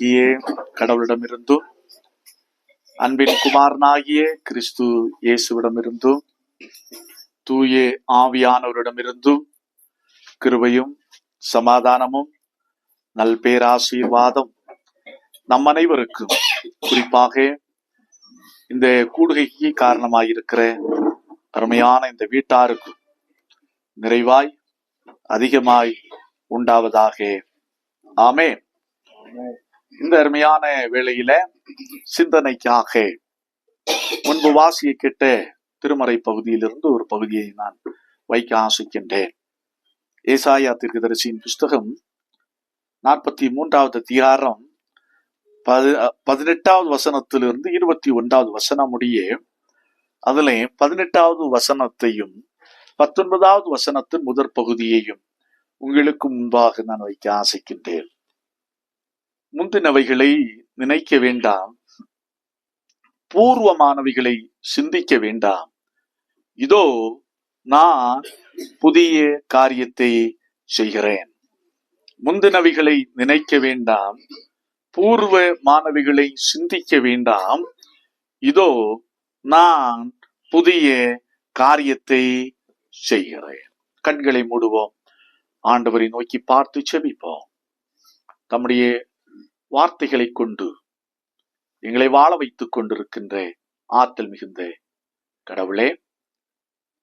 குமாரனாகிய கடவுளிடமிருந்தும் அன்பின் குமாரனாகிய கிறிஸ்து இயேசுவிடமிருந்தும் தூய ஆவியானவரிடமிருந்தும் கிருபையும் சமாதானமும் நல்பேராசீர்வாதம் நம் அனைவருக்கும் குறிப்பாக இந்த கூடுகைக்கு காரணமாயிருக்கிற அருமையான இந்த வீட்டாருக்கு நிறைவாய் அதிகமாய் உண்டாவதாக. ஆமே இந்த அருமையான வேளையில சிந்தனைக்காக முன்பு வாசிய கேட்ட திருமறை பகுதியிலிருந்து ஒரு பகுதியை நான் வைக்க ஆசிக்கின்றேன். ஏசாயா தீர்க்கதரிசியின் புஸ்தகம் நாற்பத்தி மூன்றாவது அதிகாரம் பதி பதினெட்டாவது வசனத்திலிருந்து இருபத்தி ஒன்றாவது வசனம் முடிய அதிலே பதினெட்டாவது வசனத்தையும் பத்தொன்பதாவது வசனத்தின் முதற் பகுதியையும் உங்களுக்கு முன்பாக நான் வைக்க ஆசைக்கின்றேன். முந்தினவைகளை நினைக்க வேண்டாம். பூர்வமானவைகளை சிந்திக்க வேண்டாம். இதோ நான் புதிய காரியத்தை செய்கிறேன். முந்தினவைகளை நினைக்க வேண்டாம். பூர்வ மாணவிகளை சிந்திக்க வேண்டாம். இதோ நான் புதிய காரியத்தை செய்கிறேன். கண்களை மூடுவோம். ஆண்டவரை நோக்கி பார்த்து செபிப்போம். தம்முடைய வார்த்தைகளை கொண்டு எங்களை வாழ வைத்துக் கொண்டிருக்கின்ற ஆற்றல் மிகுந்த கடவுளே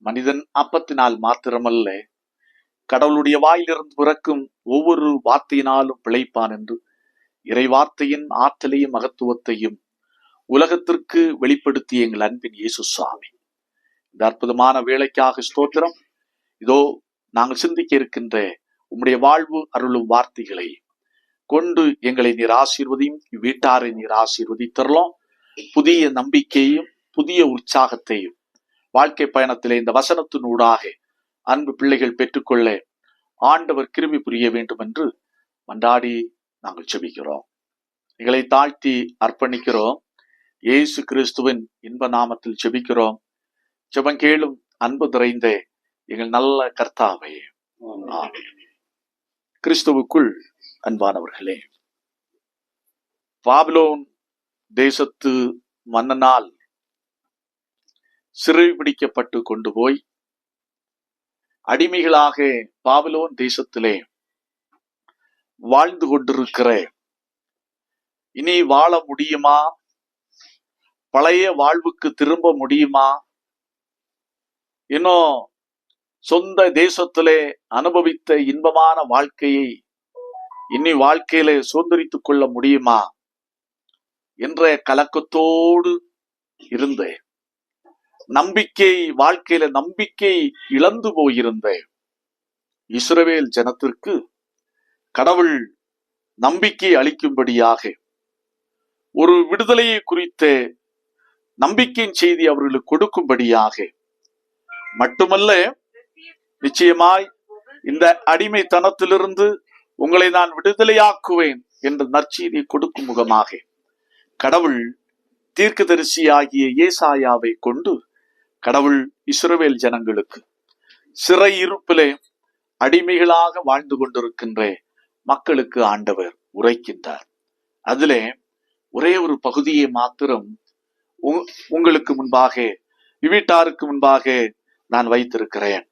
மனிதன் அப்பத்தினால் மாத்திரமல்ல கடவுளுடைய வாயிலிருந்து பிறக்கும் ஒவ்வொரு வார்த்தையினாலும் பிழைப்பான் என்று இறை வார்த்தையின் ஆற்றலையும் மகத்துவத்தையும் உலகத்திற்கு வெளிப்படுத்திய எங்கள் அன்பின் இயேசு சுவாமி. இந்த அற்புதமான வேலைக்காக ஸ்தோத்திரம். இதோ நாங்கள் சிந்திக்க இருக்கின்ற உம்முடைய வாழ்வு அருளும் வார்த்தைகளை கொண்டு எங்களை நீர் ஆசீர்வதியும் வீட்டாரை நீர் ஆசீர்வதித்தரலாம். புதிய நம்பிக்கையும் புதிய உற்சாகத்தையும். வாழ்க்கை பயணத்திலே இந்த வசனத்தினூடாக அன்பு பிள்ளைகள் பெற்றுக்கொள்ள ஆண்டவர் கிருமி புரிய வேண்டும் என்று மன்றாடி நாங்கள் செபிக்கிறோம். எங்களை தாழ்த்தி அர்ப்பணிக்கிறோம். இயேசு கிறிஸ்துவின் இன்ப நாமத்தில் செபிக்கிறோம் செபங்கேளும் அன்பு நிறைந்த எங்கள் நல்ல கர்த்தாவே. கிறிஸ்துவுக்குள் அன்பானவர்களே பாபிலோன் தேசத்து மன்னனால் சிறைபிடிக்கப்பட்டு கொண்டு போய் அடிமைகளாக பாபிலோன் தேசத்திலே வாழ்ந்து கொண்டிருக்கிற இனி வாழ முடியுமா? பழைய வாழ்வுக்கு திரும்ப முடியுமா? இன்னும் சொந்த தேசத்திலே அனுபவித்த இன்பமான வாழ்க்கையை இனி வாழ்க்கையில சுதந்திரித்துக் கொள்ள முடியுமா? என்ற கலக்கத்தோடு இருந்தேன். நம்பிக்கை வாழ்க்கையில நம்பிக்கை இழந்து போயிருந்தேன். இஸ்ரவேல் ஜனத்திற்கு கடவுள் நம்பிக்கை அளிக்கும்படியாக ஒரு விடுதலையை குறித்த நம்பிக்கையின் செய்தி அவர்களுக்கு கொடுக்கும்படியாக மட்டுமல்ல நிச்சயமாய் இந்த அடிமைத்தனத்திலிருந்து உங்களை நான் விடுதலையாக்குவேன் என்ற நற்செய்தியை கொடுக்கும் முகமாக. கடவுள் தீர்க்கதரிசியாகிய ஏசாயாவை கொண்டு கடவுள் இஸ்ரவேல் ஜனங்களுக்கு சிறை இருப்பிலே அடிமைகளாக வாழ்ந்து கொண்டிருக்கின்ற மக்களுக்கு ஆண்டவர் உரைக்கின்றார். அதிலே ஒரே ஒரு பகுதியை மாத்திரம் உங்களுக்கு முன்பாக வீட்டாருக்கு முன்பாக நான் வைத்திருக்கிறேன்.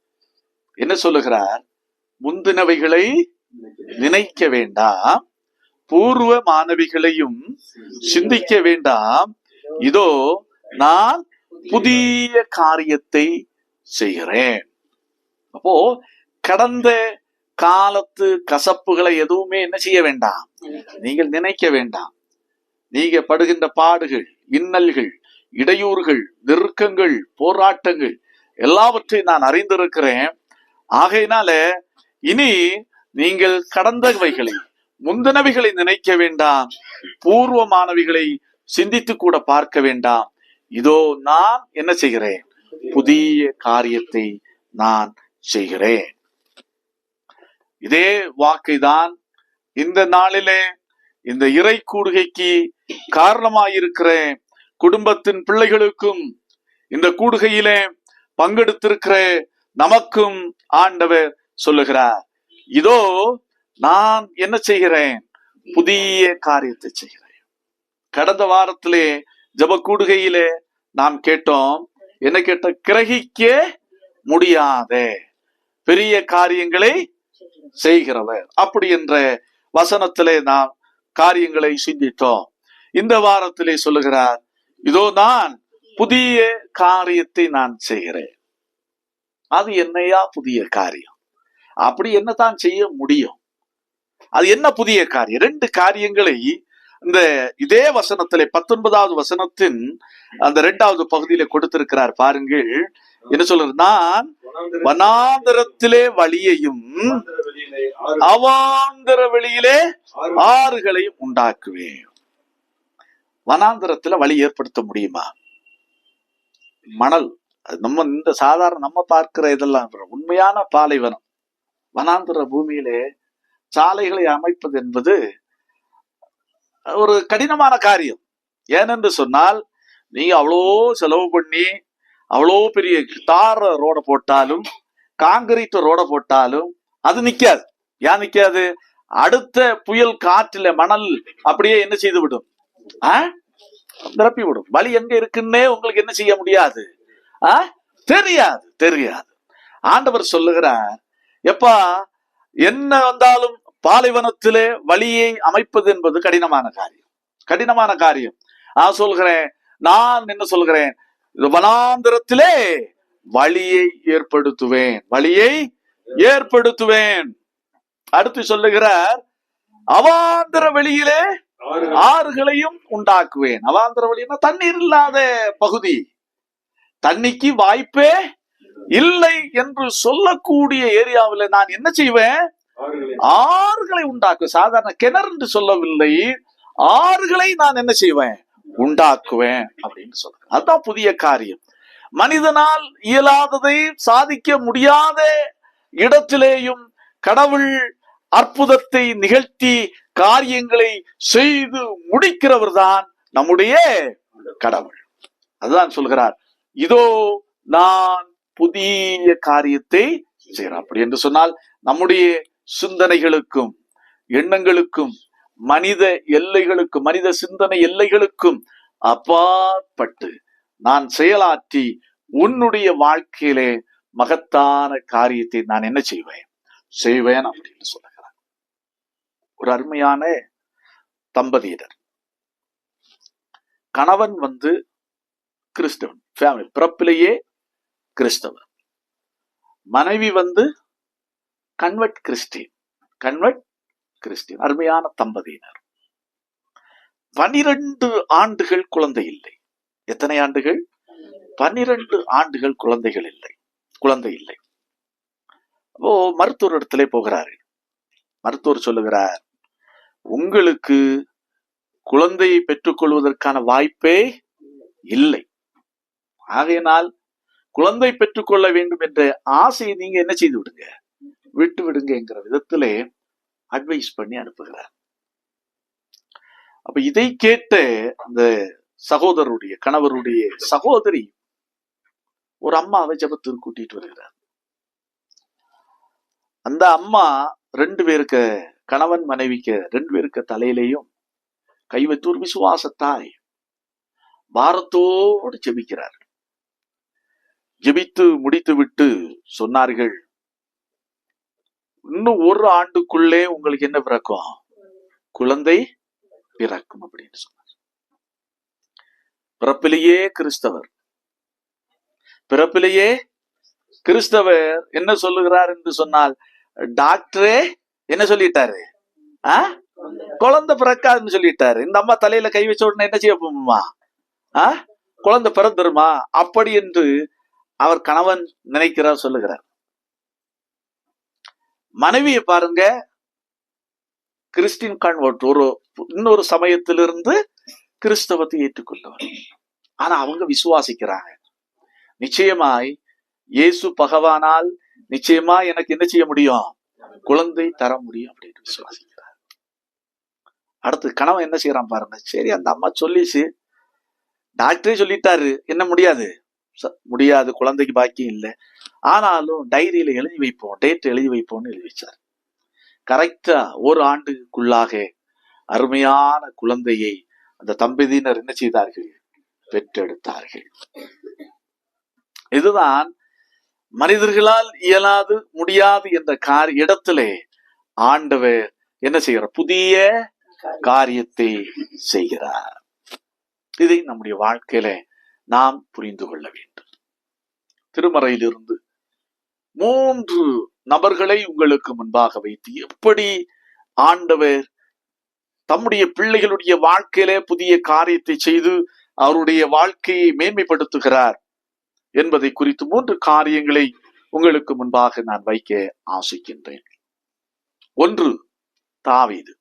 என்ன சொல்லுகிறார்? முந்தினவைகளை நினைக்க வேண்டாம் பூர்வ மாணவிகளையும் சிந்திக்க வேண்டாம் இதோ நான் புதிய காரியத்தை செய்கிறேன். அப்போ கடந்த காலத்து கசப்புகளை எதுவுமே என்ன செய்ய வேண்டாம் நீங்கள் நினைக்க வேண்டாம் நீங்க படுகின்ற பாடுகள் இன்னல்கள் இடையூறுகள் நெருக்கங்கள் போராட்டங்கள் எல்லாவற்றையும் நான் அறிந்திருக்கிறேன். ஆகையினால இனி நீங்கள் கடந்தவைகளை முந்தினவைகளை நினைக்க வேண்டாம். பூர்வமானவைகளை சிந்தித்து கூட பார்க்க வேண்டாம். இதோ நான் என்ன செய்கிறேன்? புதிய காரியத்தை நான் செய்கிறேன். இதே வாக்கை தான் இந்த நாளிலே இந்த இறை கூடுகைக்கு காரணமாயிருக்கிற குடும்பத்தின் பிள்ளைகளுக்கும் இந்த கூடுகையிலே பங்கெடுத்திருக்கிற நமக்கும் ஆண்டவர் சொல்லுகிறார். இதோ நான் என்ன செய்கிறேன்? புதிய காரியத்தை செய்கிறேன். கடந்த வாரத்திலே ஜப கூடுகையிலே நாம் கேட்டோம் என்ன கேட்ட? கிரகிக்க முடியாத. பெரிய காரியங்களை செய்கிறவர். அப்படி என்ற வசனத்திலே நாம் காரியங்களை சிந்தித்தோம். இந்த வாரத்திலே சொல்லுகிறார் இதோ நான் புதிய காரியத்தை நான் செய்கிறேன். அது என்னையா புதிய காரியம்? அப்படி என்னதான் செய்ய முடியும்? அது என்ன புதிய காரியம்? ரெண்டு காரியங்களை இந்த இதே வசனத்திலே பத்தொன்பதாவது வசனத்தின் அந்த இரண்டாவது பகுதியில கொடுத்திருக்கிறார். பாருங்கள் என்ன சொல்றது நான் வனாந்தரத்திலே வழியையும் அவாந்தர வெளியிலே ஆறுகளையும் உண்டாக்குவேன். வனாந்தரத்துல வழி ஏற்படுத்த முடியுமா? மணல். நம்ம இந்த சாதாரண நம்ம பார்க்கிற இதெல்லாம் உண்மையான பாலைவனம். வனாந்தர பூமியிலே சாலைகளை அமைப்பது என்பது ஒரு கடினமான காரியம். ஏனென்று சொன்னால் நீங்க அவ்வளோ செலவு பண்ணி அவ்வளோ பெரிய தார ரோட போட்டாலும் காங்கிரீட் ரோட போட்டாலும் அது நிக்காது. ஏன் நிக்காது? அடுத்த புயல் காற்றுல மணல் அப்படியே என்ன செய்து விடும்? ஆ? நிரப்பி விடும். வழி எங்க இருக்குன்னே உங்களுக்கு என்ன செய்ய முடியாது? ஆ? தெரியாது தெரியாது. ஆண்டவர் சொல்லுகிறார் எப்பா என்ன வந்தாலும் பாலைவனத்திலே வழியை அமைப்பது என்பது கடினமான காரியம். கடினமான காரியம். நான் சொல்கிறேன் நான் என்ன சொல்கிறேன்? வனாந்திரத்திலே வழியை ஏற்படுத்துவேன். வழியை ஏற்படுத்துவேன். அடுத்து சொல்லுகிறார் அவாந்திர வெளியிலே ஆறுகளையும் உண்டாக்குவேன். அவாந்திர வழின்னா தண்ணீர் இல்லாத பகுதி. தண்ணிக்கு வாய்ப்பே இல்லை என்று சொல்லக்கூடிய ஏரியாவில் நான் என்ன செய்வேன்? ஆறுகளை. உண்டாக்குவேன். சாதாரண கிணறு என்று சொல்லவில்லை. ஆறுகளை நான் என்ன செய்வேன்? உண்டாக்குவேன் அப்படின்னு சொல்றேன். அதுதான் புதிய காரியம். மனிதனால் இயலாததை சாதிக்க முடியாத இடத்திலேயும் கடவுள் அற்புதத்தை நிகழ்த்தி காரியங்களை செய்து முடிக்கிறவர் தான் நம்முடைய கடவுள். அதுதான் சொல்கிறார். இதோ நான் புதிய காரியத்தை செய்கிறார். அப்படி என்று சொன்னால் நம்முடைய சிந்தனைகளுக்கும் எண்ணங்களுக்கும் மனித எல்லைகளுக்கும் மனித சிந்தனை எல்லைகளுக்கும் அப்பாற்பட்டு நான் செயலாற்றி உன்னுடைய வாழ்க்கையிலே மகத்தான காரியத்தை நான் என்ன செய்வேன்? செய்வேன் அப்படின்னு சொல்லுகிறார் ஒரு அருமையான தம்பதியினர். கணவன் வந்து கிறிஸ்தவன் ஃபேமிலி பிறப்பிலேயே கிறிஸ்தவர் மனைவி வந்து கன்வெர்ட் கிறிஸ்டின். Convert Christian. அருமையான தம்பதியினர். பனிரெண்டு ஆண்டுகள் குழந்தை இல்லை. எத்தனை ஆண்டுகள்? பனிரெண்டு ஆண்டுகள் குழந்தைகள் இல்லை. குழந்தை இல்லை. அப்போ மருத்துவர் இடத்துல போகிறாரு. மருத்துவர் சொல்லுகிறார் உங்களுக்கு குழந்தையை பெற்றுக்கொள்வதற்கான வாய்ப்பே இல்லை. ஆகையினால் குழந்தை பெற்றுக்கொள்ள வேண்டும் என்ற ஆசையை நீங்க என்ன செய்து விடுங்க? விட்டு விடுங்கிற விதத்திலே அட்வைஸ் பண்ணி அனுப்புகிறார். அப்ப இதை கேட்ட அந்த சகோதரருடைய கணவருடைய சகோதரி ஒரு அம்மாவை ஜபத்திற்கு கூட்டிட்டு வருகிறார். அந்த அம்மா ரெண்டு பேருக்கு கணவன் மனைவிக்கு ரெண்டு பேருக்கு தலையிலையும் கை வைத்து விசுவாசத்தாய் பாரத்தோடு ஜெபிக்கிறார் ஜெபித்து முடித்து விட்டு சொன்னார்கள். இன்னும் ஒரு ஆண்டுக்குள்ளே உங்களுக்கு என்ன பிறக்கும்? குழந்தை பிறக்கும் அப்படின்னு சொன்னார். பிறப்பிலேயே கிறிஸ்தவர். பிறப்பிலேயே கிறிஸ்தவர் என்ன சொல்லுகிறார் என்று சொன்னால் டாக்டரே என்ன சொல்லிட்டாரு? ஆ? குழந்தை பிறக்காதுன்னு சொல்லிட்டாரு. இந்த அம்மா தலையில கை வச்ச உடனே என்ன செய்ய போமா ஆ? குழந்தை பிறந்துருமா? அப்படி என்று அவர் கணவன் நினைக்கிறார் சொல்லுகிறார். மனைவியை பாருங்க கிறிஸ்டின் கன்வெர்ட் ஒரு இன்னொரு சமயத்திலிருந்து கிறிஸ்தவத்தை ஏற்றுக்கொள்ளவர் ஆனா அவங்க விசுவாசிக்கிறாங்க. நிச்சயமாய் இயேசு பகவானால் நிச்சயமா எனக்கு என்ன செய்ய முடியும்? குழந்தை தர முடியும் அப்படின்னு விசுவாசிக்கிறார். அடுத்து கணவன் என்ன செய்யறான் பாருங்க. சரி அந்த அம்மா சொல்லிச்சு. டாக்டரே சொல்லிட்டாரு. என்ன முடியாது? முடியாது குழந்தைக்கு பாக்கியம் இல்லை. ஆனாலும் டைரியில எழுதி வைப்போம் டேட் எழுதி வைப்போம்னு எழுதி வச்சார். கரெக்டா ஒரு ஆண்டுக்குள்ளாக அருமையான குழந்தையை அந்த தம்பதியினர் என்ன செய்தார்கள்? பெற்றெடுத்தார்கள். இதுதான் மனிதர்களால் இயலாது முடியாது என்ற கார் இடத்திலே ஆண்டவர் என்ன செய்கிறார்? புதிய காரியத்தை செய்கிறார். இதை நம்முடைய வாழ்க்கையில நாம் புரிந்து கொள்ள வேண்டும். திருமறையிலிருந்து மூன்று நபர்களை உங்களுக்கு முன்பாக வைத்து எப்படி ஆண்டவர் தம்முடைய பிள்ளைகளுடைய வாழ்க்கையிலே புதிய காரியத்தை செய்து அவருடைய வாழ்க்கையை மேன்மைப்படுத்துகிறார் என்பதை குறித்து மூன்று காரியங்களை உங்களுக்கு முன்பாக நான் வைக்க ஆசைக்கின்றேன். ஒன்று தாவீது.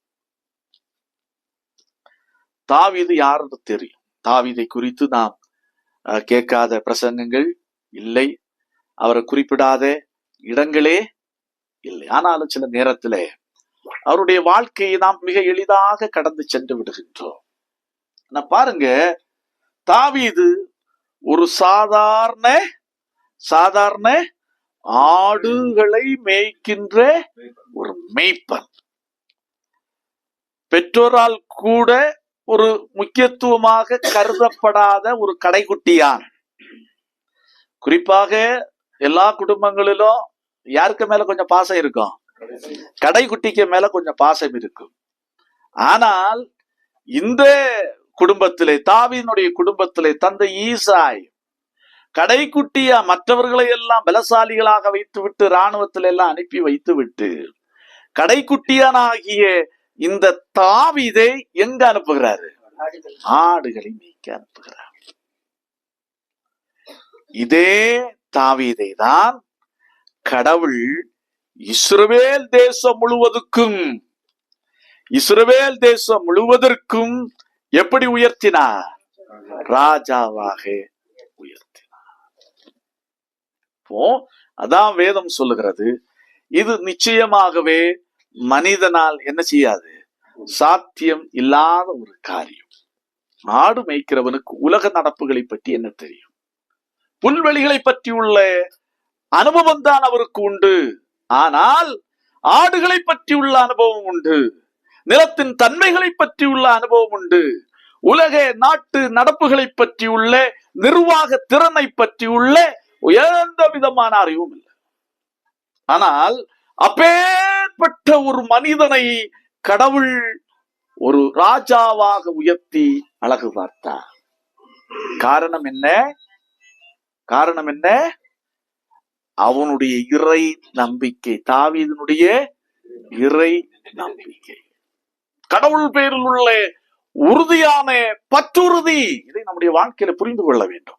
தாவீது யாருன்னு தெரியும். தாவீதை குறித்து நாம் கேட்காத பிரசங்கங்கள் இல்லை. அவரை குறிப்பிடாத இடங்களே இல்லை. ஆனாலும் சில நேரத்திலே அவருடைய வாழ்க்கையை நாம் மிக எளிதாக கடந்து சென்று விடுகின்றோம். நான் பாருங்க தாவீது ஒரு சாதாரண சாதாரண ஆடுகளை மேய்க்கின்ற ஒரு மேய்ப்பன். பெற்றோரால் கூட ஒரு முக்கியத்துவமாக கருதப்படாத ஒரு கடைக்குட்டியான் குறிப்பாக எல்லா குடும்பங்களிலும் யாருக்கு மேல கொஞ்சம் பாசம் இருக்கும்? கடைக்குட்டிக்கு மேல கொஞ்சம் பாசம் இருக்கும். ஆனால் இந்த குடும்பத்திலே தாவினுடைய குடும்பத்திலே தந்தை ஈசாய் கடைக்குட்டியா மற்றவர்களை எல்லாம் பலசாலிகளாக வைத்து விட்டு இராணுவத்தில் எல்லாம் அனுப்பி வைத்து விட்டு கடைக்குட்டியானாகிய இந்த தாவீதை எங்க அனுப்புகிறாரு? ஆடுகளை மேய்க்க அனுப்புகிறார். இதே தாவீதை தான் கடவுள் இஸ்ரவேல் தேசம் முழுவதுக்கும் இஸ்ரவேல் தேசம் முழுவதற்கும் எப்படி உயர்த்தினார்? ராஜாவாக உயர்த்தினார். இப்போ அதான் வேதம் சொல்லுகிறது. இது நிச்சயமாகவே மனிதனால் என்ன செய்யாது? சாத்தியம் இல்லாத ஒரு காரியம். ஆடு மேய்க்கிறவனுக்கு உலக நடப்புகளை பற்றி என்ன தெரியும்? புல்வெளிகளை பற்றி உள்ள அனுபவம் தான் அவருக்கு உண்டு. ஆனால் ஆடுகளை பற்றி உள்ள அனுபவம் உண்டு. நிலத்தின் தன்மைகளை பற்றி உள்ள அனுபவம் உண்டு. உலக நாட்டு நடப்புகளை பற்றி உள்ள நிர்வாக திறனை பற்றி உள்ள எந்த விதமான அறிவும் இல்லை. ஆனால் அப்பே அப்பேற்பட்ட ஒரு மனிதனை கடவுள் ஒரு ராஜாவாக உயர்த்தி அழகு பார்த்தார். காரணம் என்ன? காரணம் என்ன? அவனுடைய இறை நம்பிக்கை தாவீதனுடைய இறை நம்பிக்கை. கடவுள் பேரில் உள்ள உறுதியான பற்றுறுதி இதை நம்முடைய வாழ்க்கையில புரிந்து கொள்ள வேண்டும்.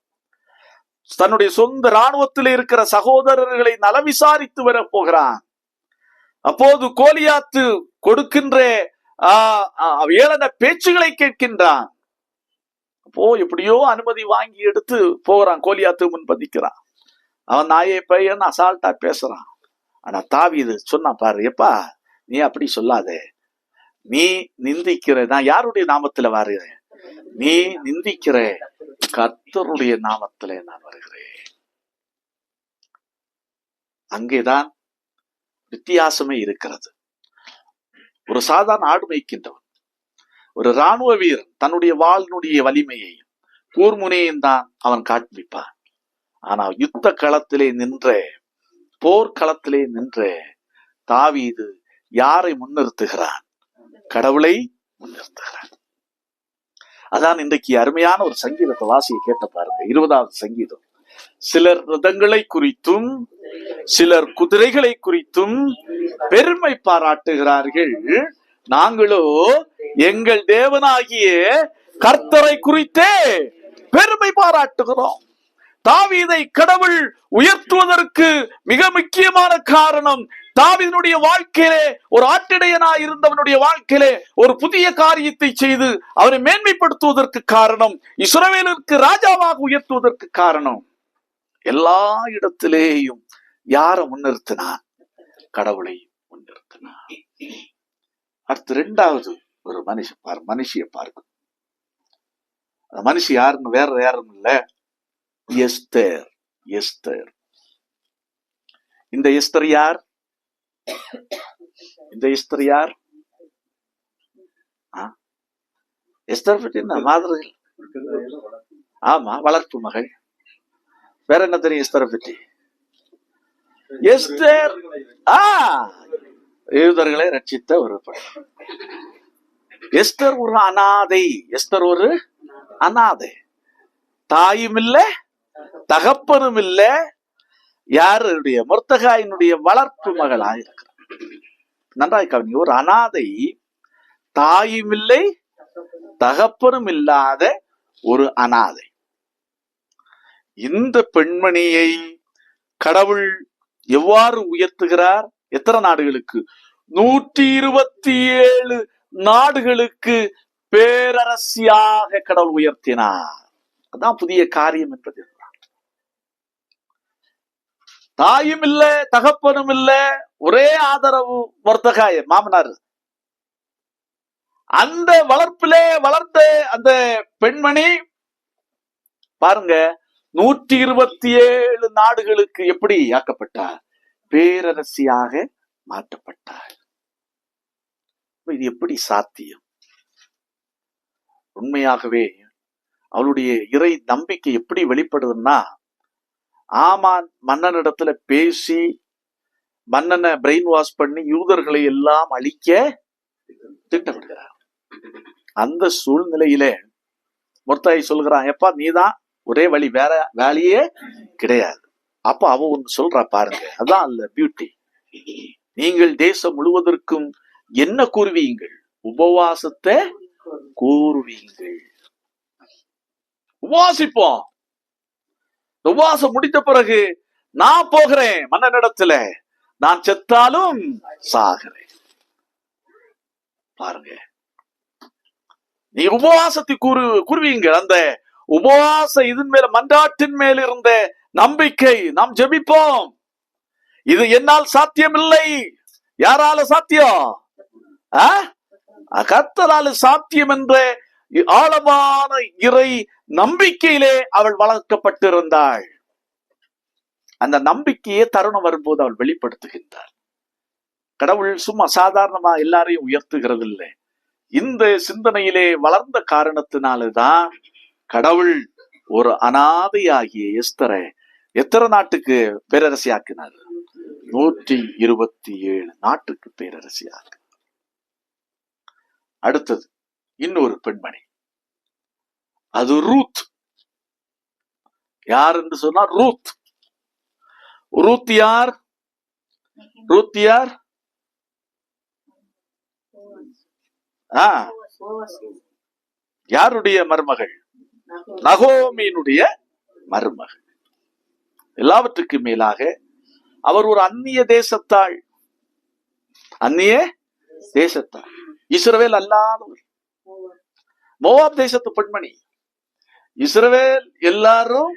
தன்னுடைய சொந்த இராணுவத்தில் இருக்கிற சகோதரர்களை நல விசாரித்து வர போகிறான். அப்போது கோலியாத்து கொடுக்கின்ற ஆஹ், ஆஹ், ஏளன பேச்சுகளை கேட்கின்றான். அப்போ எப்படியோ அனுமதி வாங்கி எடுத்து போகிறான். கோலியாத்து முன்பதிக்கிறான் அவன் நாயை பையன் அசால்ட்டா பேசுறான். ஆனா தாவீது சொன்னான் பாரு எப்பா நீ அப்படி சொல்லாதே. நீ நிந்திக்கிற நான் யாருடைய நாமத்துல வருகிறேன்? நீ நிந்திக்கிற கர்த்தருடைய நாமத்திலே நான் வருகிறேன். அங்கேதான் வித்தியாசமே இருக்கிறது. ஒரு சாதாரண ஆடு மேய்க்கின்றவன் ஒரு ராணுவ வீரன் தன்னுடைய வாளினுடைய வலிமையையும் கூர்முனையும் தான் அவன் காண்பிப்பான். ஆனால் யுத்த களத்திலே நின்ற போர்க்களத்திலே நின்ற தாவீது யாரை முன்னிறுத்துகிறான்? கடவுளை முன்னிறுத்துகிறான். அதான் இன்றைக்கு அருமையான ஒரு சங்கீதத்தை வாசியை கேட்ட பாருங்க. இருபதாவது சங்கீதம். சிலர் ரதங்களை குறித்தும் சிலர் குதிரைகளை குறித்தும் பெருமை பாராட்டுகிறார்கள். நாங்களோ எங்கள் தேவனாகிய கர்த்தரை குறித்தே பெருமை பாராட்டுகிறோம். தாவீதை கடவுள் உயர்த்துவதற்கு மிக முக்கியமான காரணம் தாவீதினுடைய வாழ்க்கையிலே ஒரு ஆட்டிடையனாய் இருந்தவனுடைய வாழ்க்கையிலே ஒரு புதிய காரியத்தை செய்து அவரை மேன்மைப்படுத்துவதற்கு காரணம் இஸ்ரவேலுக்கு ராஜாவாக உயர்த்துவதற்கு காரணம். எல்லா இடத்திலேயும் யார முன்னிறுத்தினான் கடவுளை முன்னிறுத்தினான் அடுத்து ரெண்டாவது ஒரு மனுஷ பார் மனுஷிய பார்க்கும் அந்த மனுஷி யாருன்னு வேற யாரும் இல்ல. Esther Esther. இந்த எஸ்தர் யார்? இந்த எஸ்தர் யார்? எஸ்தர் பற்றி என்ன? மாதிரி ஆமா வளர்ப்பு மகள். வேற என்ன தெரியும் எஸ்தரை பற்றி? எஸ்தர். ஆ. யூதர்களை ரட்சித்த ஒரு பெண். எஸ்தர் ஒரு அனாதை. எஸ்தர் ஒரு அனாதை. தாயும் இல்ல தகப்பனும் இல்ல. யாருடைய? முர்த்தகாயினுடைய வளர்ப்பு மகளாக இருக்கிறார். நன்றாய் கவனி ஒரு அனாதை தாயும் இல்லை தகப்பனும் இல்லாத ஒரு அனாதை. இந்த பெண்மணியை கடவுள் எவ்வாறு உயர்த்துகிறார்? எத்தனை நாடுகளுக்கு? நூற்றி இருபத்தி ஏழு நாடுகளுக்கு பேரரசியாக கடவுள் உயர்த்தினார். அதான் புதிய காரியம் என்பது. தாயும் இல்ல தகப்பனும் இல்ல ஒரே ஆதரவு வர்த்தகாய மாமனார். அந்த வளர்ப்பிலே வளர்ந்த அந்த பெண்மணி பாருங்க நூற்றி இருபத்தி ஏழு நாடுகளுக்கு எப்படி ஆக்கப்பட்டார்? பேரரசியாக மாற்றப்பட்டார். இது எப்படி சாத்தியம்? உண்மையாகவே அவளுடைய இறை நம்பிக்கை எப்படி வெளிப்படுதுன்னா ஆமான் மன்னனிடத்துல பேசி மன்னனை பிரெயின் வாஷ் பண்ணி யூதர்களை எல்லாம் அழிக்க திட்டமிடுகிறார். அந்த சூழ்நிலையிலே முர்த்தாய் சொல்கிறான் எப்பா நீதான் ஒரே வழி வேற வேலையே கிடையாது. அப்ப அவ ஒண்ணு சொல்றா பாருங்க. அதான் அல்ல பியூட்டி நீங்கள் தேசம் முழுவதற்கும் என்ன கூறுவீங்கள்? உபவாசத்தை கூறுவீங்கள். உபவாசிப்போம். உபவாசம் முடித்த பிறகு நான் போகிறேன் மன்னனிடத்துல. நான் செத்தாலும் சாகிறேன். பாருங்க. நீ உபவாசத்தை கூறு கூறுவீங்க அந்த உபவாச இதன் மேல மன்றாட்டின் மேல் இருந்த நம்பிக்கை நாம் ஜெபிப்போம். இது என்னால் சாத்தியமில்லை. யாரால சாத்தியம்? கத்தலால சாத்தியம் என்ற ஆழமான இறை நம்பிக்கையிலே அவள் வளர்க்கப்பட்டிருந்தாள். அந்த நம்பிக்கையே தருணம் வரும்போது அவள் வெளிப்படுத்துகின்றாள். கடவுள் சும்மா சாதாரணமா எல்லாரையும் உயர்த்துகிறது இல்லை இந்த சிந்தனையிலே வளர்ந்த காரணத்தினாலதான் கடவுள் ஒரு அனாதையாகிய எஸ்தரை எத்தனை நாட்டுக்கு பேரரசி ஆக்கினார் நூற்றி இருபத்தி ஏழு நாட்டுக்கு பேரரசியாக அடுத்தது இன்னொரு பெண்மணி. அது ரூத். யார் என்று சொன்னா ரூத். ரூத் யார்? ரூத் யார்? யாருடைய மருமகள்? நகோமியினுடைய மருமகள். எல்லாவற்றுக்கு மேலாக அவர் ஒரு அந்நிய தேசத்தாள். அந்நிய தேசத்தாள். இஸ்ரவேல் அல்லாதவர். மோவாப் தேசத்து பெண்மணி. இஸ்ரவேல் எல்லாரும்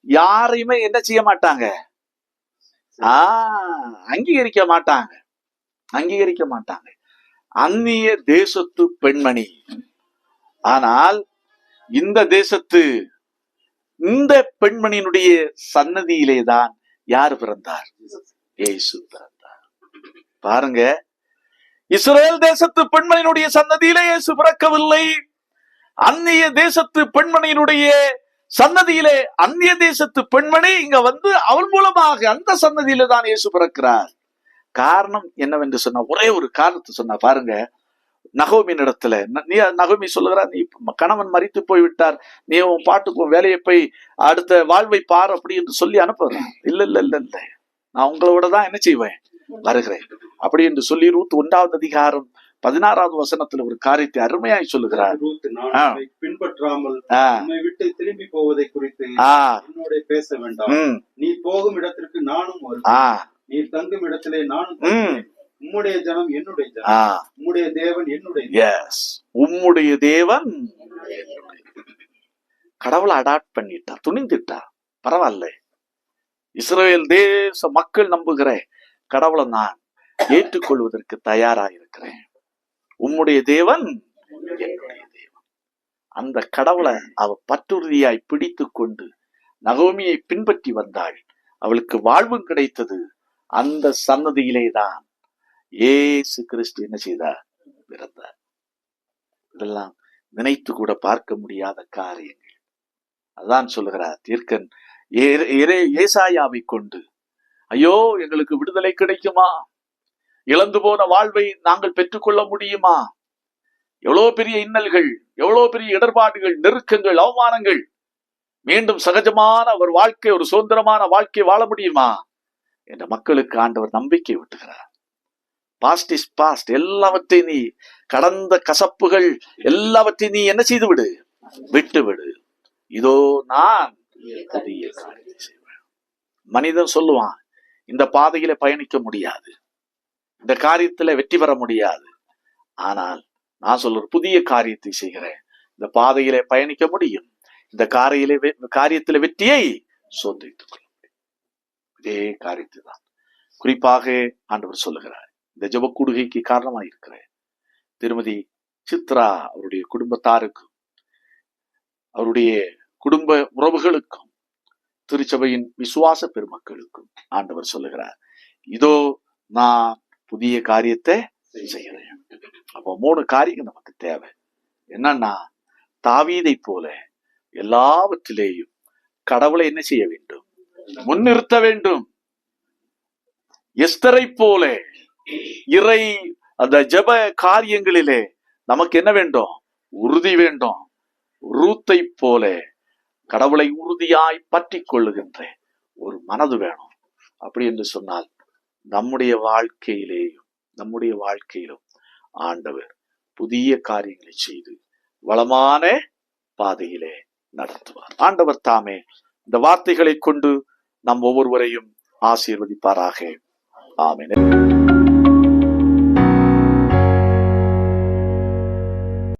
யாரையுமே என்ன செய்ய மாட்டாங்க? ஆஹ் அங்கீகரிக்க மாட்டாங்க. அங்கீகரிக்க மாட்டாங்க. அந்நிய தேசத்து பெண்மணி. ஆனால் இந்த தேசத்து இந்த பெண்மணியினுடைய சன்னதியிலே தான் யார் பிறந்தார்? ஏசு பிறந்தார். பாருங்க இஸ்ரேல் தேசத்து பெண்மணியினுடைய சன்னதியிலே இயேசு பிறக்கவில்லை. அந்நிய தேசத்து பெண்மணியினுடைய சன்னதியிலே அந்நிய தேசத்து பெண்மணி இங்க வந்து அவள் மூலமாக அந்த சன்னதியில தான் இயேசு பிறக்கிறார். காரணம் என்னவென்று சொன்னா ஒரே ஒரு காரணத்தை சொன்னா பாருங்க நகோமின் இடத்துல ந- நகோமி சொல்லுகிறா நீ கணவன் மறித்து போய்விட்டார். நீ உன் பாட்டுக்கு உன் வேலையை போய் அடுத்த வாழ்வை பார் அப்படி என்று சொல்லி அனுப்புறேன் இல்ல இல்ல இல்ல இல்ல. நான் உங்களோட தான் என்ன செய்வேன்? வருகிறேன். அப்படி என்று சொல்லி ரூத் ஒன்றாவது அதிகாரம் பதினாறாவது வசனத்துல ஒரு காரியத்தை அருமையாய் சொல்லுகிறார். பின்பற்றாமல் விட்டு திரும்பி போவதை குறித்து என்னோட பேச வேண்டாம். நீ போகும் இடத்திற்கு நானும் நீ தங்கும் இடத்திலே நானும். உம்முடைய ஜனம் என்னுடைய ஜனம். உம்முடைய தேவன் என்னுடைய. எஸ் உம்முடைய தேவன் கடவுளை அடாப்ட் பண்ணிட்டா துணிந்துட்டா பரவாயில்ல. இஸ்ரேல் தேச மக்கள் நம்புகிற கடவுளை நான் ஏற்றுக்கொள்வதற்கு தயாரா இருக்கிறேன் உம்முடைய தேவன் என்னுடைய தேவன். அந்த கடவுளை அவ பற்றுறுதியாய் பிடித்து கொண்டு நகோமியை பின்பற்றி வந்தாள் அவளுக்கு வாழ்வும் கிடைத்தது. அந்த சன்னதியிலே தான் ஏசு கிறிஸ்து என்ன செய்தார்? பிறந்தார். இதெல்லாம் நினைத்து கூட பார்க்க முடியாத காரியங்கள். அதான் சொல்லுகிறார் தீர்க்கன். ஏ- ஏசாயாவை கொண்டு ஐயோ எங்களுக்கு விடுதலை கிடைக்குமா? இழந்து போன வாழ்வை நாங்கள் பெற்றுக்கொள்ள முடியுமா? எவ்வளோ பெரிய இன்னல்கள் எவ்வளவு பெரிய இடர்பாடுகள் நெருக்கங்கள் அவமானங்கள். மீண்டும் சகஜமான ஒரு வாழ்க்கை ஒரு சுதந்திரமான வாழ்க்கை வாழ முடியுமா? என்ற மக்களுக்கு ஆண்டவர் நம்பிக்கை விட்டுகிறார் பாஸ்ட் இஸ் பாஸ்ட் எல்லாவற்றையும் நீ கடந்த கசப்புகள் எல்லாவற்றையும் நீ என்ன செய்து விடு விட்டு விடு இதோ நான் புதிய காரியத்தை செய்வேன். மனிதன் சொல்லுவான் இந்த பாதையில பயணிக்க முடியாது. இந்த காரியத்துல வெற்றி பெற முடியாது. ஆனால் நான் சொல்ற புதிய காரியத்தை செய்கிறேன். இந்த பாதையில பயணிக்க முடியும். இந்த காரியில வெ- வெற்றியை சோதித்துக் கொள்ள முடியும். இதே காரியத்தை தான் குறிப்பாக ஆண்டவர் சொல்லுகிறார். இந்த ஜெபக்கூடுகைக்கு காரணமாக இருக்கிறேன் திருமதி சித்ரா அவருடைய குடும்பத்தாருக்கும் அவருடைய குடும்ப உறவுகளுக்கும் திருச்சபையின் விசுவாச பெருமக்களுக்கும் ஆண்டவர் சொல்லுகிறார் இதோ நான் புதிய காரியத்தை செய்கிறேன். அப்போ மூணு காரியங்கள் நமக்கு தேவை. என்னன்னா தாவீதை போல எல்லாவற்றிலேயும் கடவுளை என்ன செய்ய வேண்டும்? முன்னிறுத்த வேண்டும். எஸ்தரை போல இறை அந்த ஜெப காரியங்களிலே நமக்கு என்ன வேண்டும்? உறுதி வேண்டும். ரூத்தை போல கடவுளை உறுதியாய் பற்றி கொள்ளுகின்ற ஒரு மனது வேணும். அப்படி என்று சொன்னால் நம்முடைய வாழ்க்கையிலேயும் நம்முடைய வாழ்க்கையிலும் ஆண்டவர் புதிய காரியங்களை செய்து வளமான பாதையிலே நடத்துவார். ஆண்டவர் தாமே இந்த வார்த்தைகளை கொண்டு நம் ஒவ்வொருவரையும் ஆசீர்வதிப்பாராக. ஆமென்.